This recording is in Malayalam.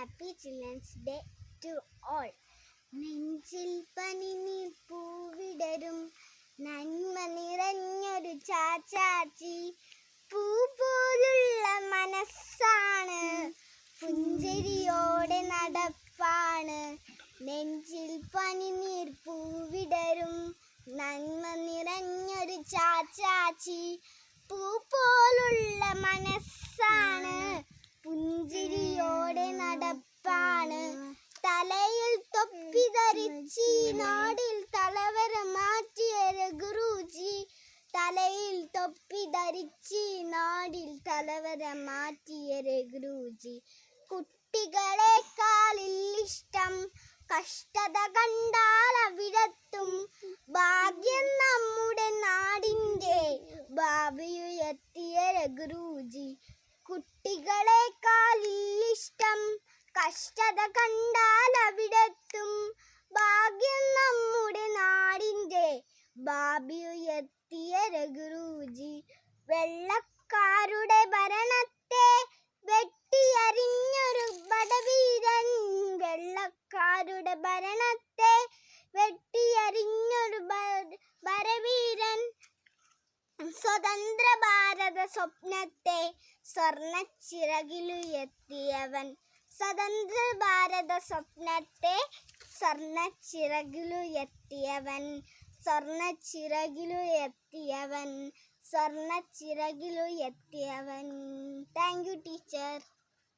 Happy children's day to all നെഞ്ചിൽ പനിനി പൂവിടരും. നന്മ നിറഞ്ഞൊരു ചാച്ചാച്ചി. പൂ പോലുള്ള മനസ്സാണ്. പുഞ്ചരിയോടെ നടപ്പാണ്. നെഞ്ചിൽ പനിനീർ പൂവിടരും. നന്മ നിറഞ്ഞൊരു ചാച്ചാച്ചി. പൂ പോലുള്ള മനസ്സാണ് പുഞ്ചിരിയോടെ നടപ്പാണ് തലയിൽ തൊപ്പി ധരിച്ച് ഈ നാടിൽ തലവര മാറ്റിയ ഗുരുജി. തലയിൽ തൊപ്പി ധരിച്ച് നാടിൽ തലവര മാറ്റിയ ഗുരുജി. കുട്ടികളെക്കാളിൽ ഇഷ്ടം. കഷ്ടത കണ്ടാൽ അവിടത്തും. ഭാഗ്യം നമ്മുടെ നാടിന്റെ ഭാവിയുയർത്തിയ രഘുറൂജി കുട്ടികളെക്കാളിൽ ഇഷ്ടം. കഷ്ടത കണ്ടാൽ ഭാവിയുയർത്തിയ രഘുറൂജി വെള്ളക്കാരുടെ ഭരണത്തെ വെട്ടിയറിഞ്ഞൊരു ബടവീരൻ വെള്ളക്കാരുടെ ഭരണത്തെ വെട്ടിയറിഞ്ഞൊരു ഭരവീരൻ സ്വതന്ത്ര ഭാരത സ്വപ്നത്തെ സ്വർണ ചിറകിലുയർത്തിയവൻ സ്വതന്ത്ര ഭാരത സ്വപ്നത്തെ സ്വർണ ചിറകിലുയർത്തിയവൻ സ്വർണ ചിറകിലുയർത്തിയവൻ സ്വർണ ചിറകിലുയർത്തിയവൻ താങ്ക് യു ടീച്ചർ